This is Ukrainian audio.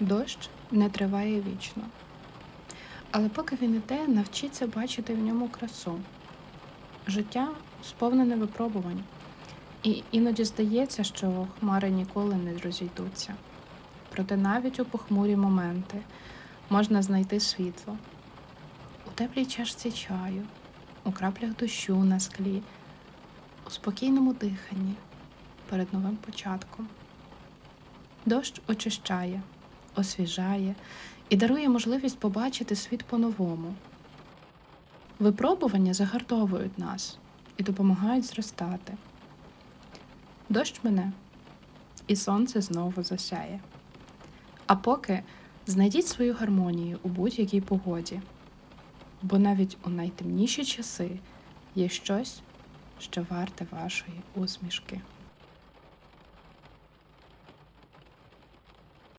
Дощ не триває вічно. Але поки він іде, навчіться бачити в ньому красу. Життя сповнене випробувань, і іноді здається, що хмари ніколи не розійдуться. Проте навіть у похмурі моменти можна знайти світло у теплій чашці чаю, у краплях дощу на склі, у спокійному диханні перед новим початком. Дощ очищає, освіжає і дарує можливість побачити світ по-новому. Випробування загартовують нас і допомагають зростати. Дощ мине, і сонце знову засяє. А поки знайдіть свою гармонію у будь-якій погоді, бо навіть у найтемніші часи є щось, що варте вашої усмішки.